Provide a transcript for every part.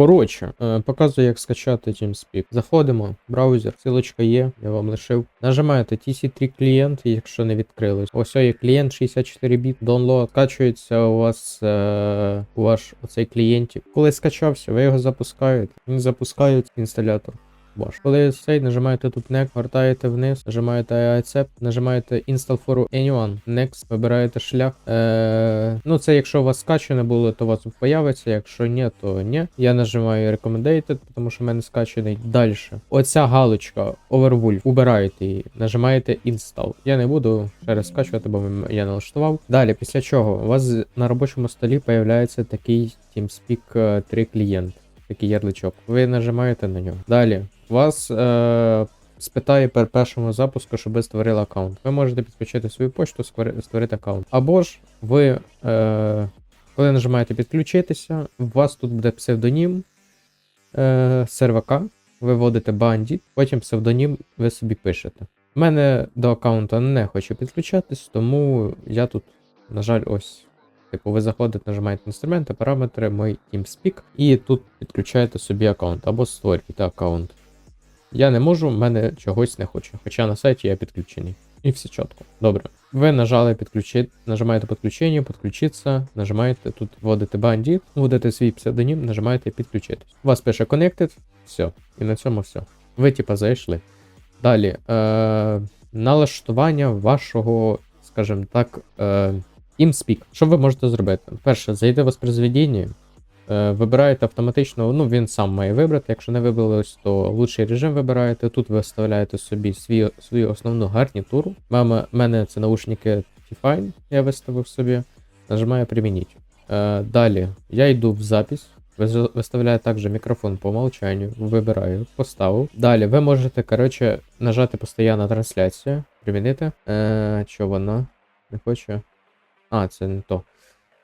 Коротше, е, показую, як скачати TeamSpeak. Заходимо, браузер, силочка є, я вам лишив. Нажимаєте TC3 клієнт, якщо не відкрилось. Ось є клієнт 64 біт, download. Скачується у вас е, у ваш оцей клієнтів. Коли скачався, ви його запускаєте. Він запускають інсталятор. Ваш. Коли цей нажимаєте тут Next, гортаєте вниз, нажимаєте accept, нажимаєте Install for anyone, Next, вибираєте шлях. Е, ну це якщо у вас скачане було, то у вас появиться. Якщо ні, то ні. Я нажимаю Recommended, тому що в мене скачаний. Далі. Оця галочка Overwolf, убираєте її, нажимаєте Install. Я не буду ще раз скачувати, бо я налаштував. Далі, після чого у вас на робочому столі появляється такий TeamSpeak 3 клієнт. Такий ярличок. Ви нажимаєте на нього. Далі. Вас е, спитає при першому запуску, щоб ви створили аккаунт. Ви можете підключити свою почту, створити аккаунт. Або ж ви, е, коли нажимаєте підключитися, у вас тут буде псевдонім е, сервака. Ви вводите бандіт, потім псевдонім ви собі пишете. У мене до аккаунту не хоче підключатись, тому я тут, на жаль, ось. Типу, ви заходите, нажимаєте інструменти, параметри, мой TeamSpeak, і тут підключаєте собі аккаунт або створюєте аккаунт. Я не можу, в мене чогось не хоче. Хоча на сайті я підключений. І все чітко. Добре. Ви нажали підключити, нажимаєте підключення, підключитися, нажимаєте тут вводите бандит, вводите свій псевдонім, нажимаєте підключитись. У вас пише Connected, все. І на цьому все. Ви типа зайшли. Далі. Е- налаштування вашого, скажімо так, е- TeamSpeak. Що ви можете зробити? Перше, зайти в воспроизведення, Вибираєте автоматично, ну він сам має вибрати. Якщо не вибралось, то лучший режим вибираєте. Тут ви вставляєте собі свій, свою основну гарнітуру. У мене це наушники T-Fine, я виставив собі. Нажимаю примініть. Е, далі я йду в запись. Виставляю також мікрофон по умолчанню, вибираю, поставив. Далі ви можете, коротше, нажати постійно трансляцію, примінити. Е, що вона? Не хоче. А, це не то.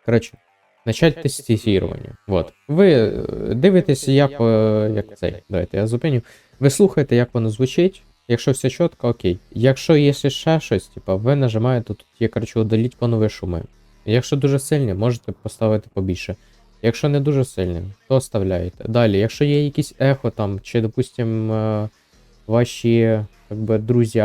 Коротше, Начать тестування. Вот. Ви дивитеся, як, як цей. Давайте я зупиню. Ви слухаєте, як воно звучить. Якщо все чітко, окей. Якщо є ще щось, типа, ви нажимаєте, тут є, коротше, удаліть фонові шуми. Якщо дуже сильні, можете поставити побільше. Якщо не дуже сильні, то оставляєте. Далі, якщо є якісь ехо там, чи, допустим, е, ваші як би, друзі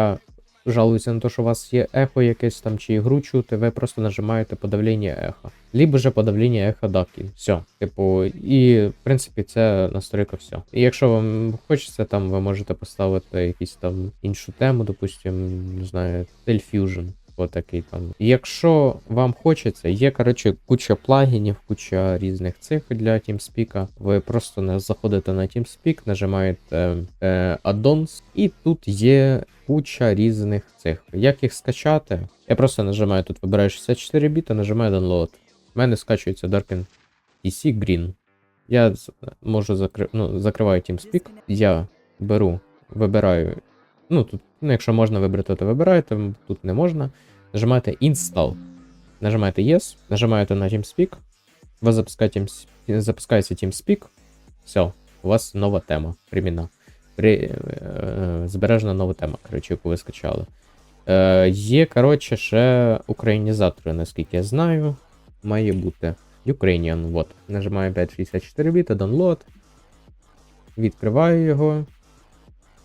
жалуються на те, що у вас є ехо якесь там, чи ігру чути, ви просто нажимаєте подавлення ехо. Либо же подавлення ехо даки. Все. Типу, і в принципі це настройка все. І якщо вам хочеться, там ви можете поставити якісь там іншу тему, допустим, не знаю, Fusion. Отакий там. Якщо вам хочеться, є, коротше, куча плагінів, куча різних цих для TeamSpeak. Ви просто заходите на TeamSpeak, нажимаєте е, Addons, і тут є куча різних цих. Як їх скачати? Я просто нажимаю тут, вибираю 64 біта, нажимаю Download. У мене скачується Darken DC Green. Я можу закри... ну, закриваю TeamSpeak. Я беру, вибираю. Ну, тут, ну, якщо можна вибрати, то вибираєте, тут не можна. Нажимаєте Install. Нажимаєте Yes, нажимаєте на TeamSpeak. У вас запускає Teams... запускається TeamSpeak. Все, у вас нова тема. Приміна. При... е, Збережена нова тема, коротше, яку ви скачали. Е, є, коротше, ще українізатори, наскільки я знаю. Має бути. Ukrainian, вот. Нажимаю 564 біта, download. Відкриваю його.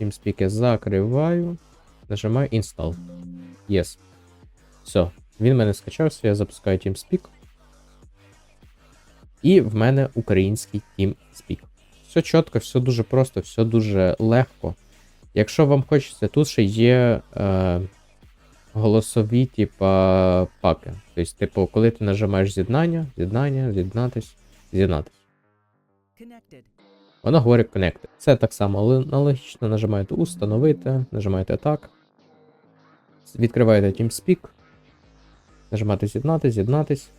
TeamSpeak закриваю. Нажимаю Install. Yes. Все. Він мене скачався, я запускаю TeamSpeak. І в мене український TeamSpeak. Все чітко, все дуже просто, все дуже легко. Якщо вам хочеться, тут ще є е, голосові, типа, паки. Тобто, типу, коли ти нажимаєш з'єднання, з'єднання, з'єднатись, з'єднатись. Воно говорить Connected. Це так само аналогічно. Нажимаєте Установити, нажимаєте так. Відкриваєте TeamSpeak. Нажимаєте з'єднатись, з'єднатись.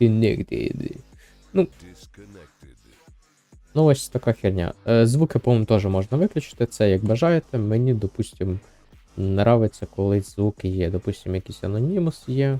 Connected. Disconnected. Ну, ось така херня. Е, Звуки, по-моєму, теж можна виключити. Це як бажаєте. Мені, допустим, нравиться, коли звуки є. Допустим, якийсь анонімус є.